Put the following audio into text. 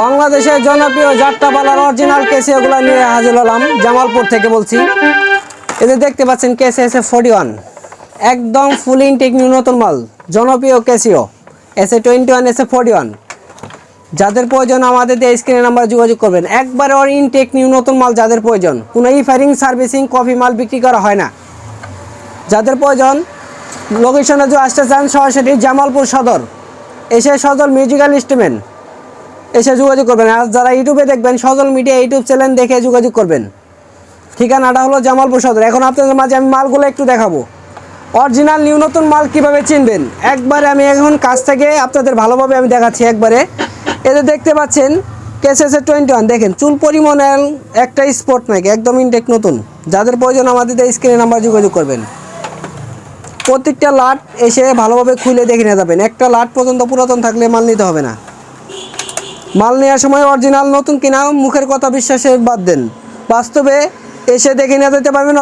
বাংলাদেশের জনপ্রিয় যাত্রাপালার অরিজিনাল কেসি এগুলো নিয়ে হাজির হলাম, জামালপুর থেকে বলছি। এদের দেখতে পাচ্ছেন কেসি এসে ফোর্টি ওয়ান একদম ফুল ইনটেক নতুন মাল, জনপ্রিয় কেসিও। এসে টোয়েন্টি ওয়ান এসে ফোর্টি ওয়ান যাদের প্রয়োজন আমাদের দিয়ে স্ক্রিনে নাম্বার যোগাযোগ করবেন। একবারে ওর ইনটেক নিউ নতুন মাল যাদের প্রয়োজন। কোনো ই ফায়ারিং সার্ভিসিং কফি মাল বিক্রি করা হয় না। যাদের প্রয়োজন লোকেশনে যে আসতে চান সরাসরি জামালপুর সদর। এসে সজল মিউজিক্যাল ইনস্ট্রুমেন্ট এসে যোগাযোগ করবেন। আর যারা ইউটিউবে দেখবেন, সজল মিডিয়া ইউটিউব চ্যানেল দেখে যোগাযোগ করবেন। ঠিকানাটা হলো জামালপুর সদর। এখন আপনাদের মাঝে আমি মালগুলো একটু দেখাবো। অরিজিনাল নিউ নতুন মাল কীভাবে চিনবেন? একবারে আমি এখন কাছ থেকে আপনাদের ভালোভাবে আমি দেখাচ্ছি একবারে। এদের দেখতে পাচ্ছেন কেসেসের টোয়েন্টি ওয়ান দেখেন, চুল পরিমাণের একটা স্পট নাকি একদম ইনটেক নতুন। যাদের প্রয়োজন আমাদের স্ক্রিনে নাম্বার যোগাযোগ করবেন। প্রত্যেকটা লাট এসে ভালোভাবে খুলে দেখে নিয়ে যাবেন। একটা লাট পর্যন্ত পুরাতন থাকলে মাল নিতে হবে না। মাল নেওয়ার সময় অরিজিনাল নতুন কিনা, মুখের কথা বিশ্বাসে বাদ দেন। বাস্তবে এসে দেখে নিয়ে যেতে পারবেন